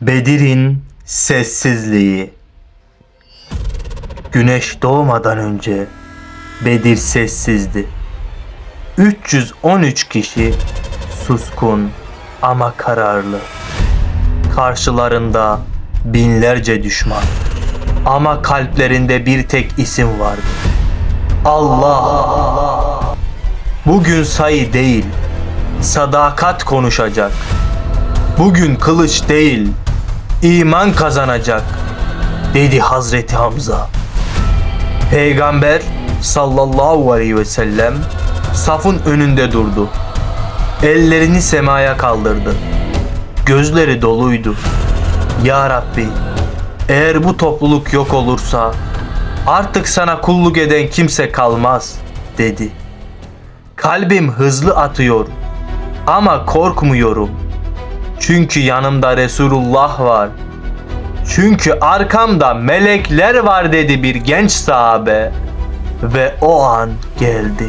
Bedir'in sessizliği. Güneş doğmadan önce Bedir sessizdi. 313 kişi suskun ama kararlı. Karşılarında binlerce düşman. Ama kalplerinde bir tek isim vardı. Allah. Bugün sayı değil, sadakat konuşacak. Bugün kılıç değil, iman kazanacak, dedi Hazreti Hamza. Peygamber sallallahu aleyhi ve sellem safın önünde durdu. Ellerini semaya kaldırdı. Gözleri doluydu. Ya Rabbi, eğer bu topluluk yok olursa artık sana kulluk eden kimse kalmaz, dedi. Kalbim hızlı atıyor ama korkmuyorum. Çünkü yanımda Resulullah var. Çünkü arkamda melekler var dedi bir genç sahabe. Ve o an geldi.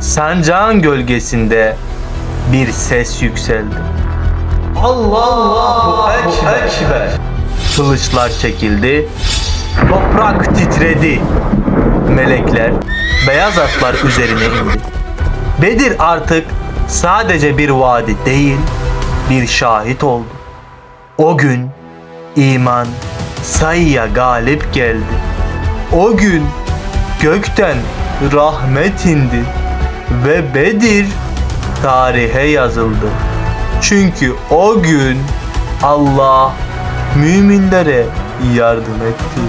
Sancağın gölgesinde bir ses yükseldi. Allahu Ekber. Kılıçlar çekildi. Toprak titredi. Melekler beyaz atlar üzerine indi. Bedir artık sadece bir vadi değil, bir şahit oldu. O gün iman sayıya galip geldi. O gün gökten rahmet indi ve Bedir tarihe yazıldı. Çünkü o gün Allah müminlere yardım etti.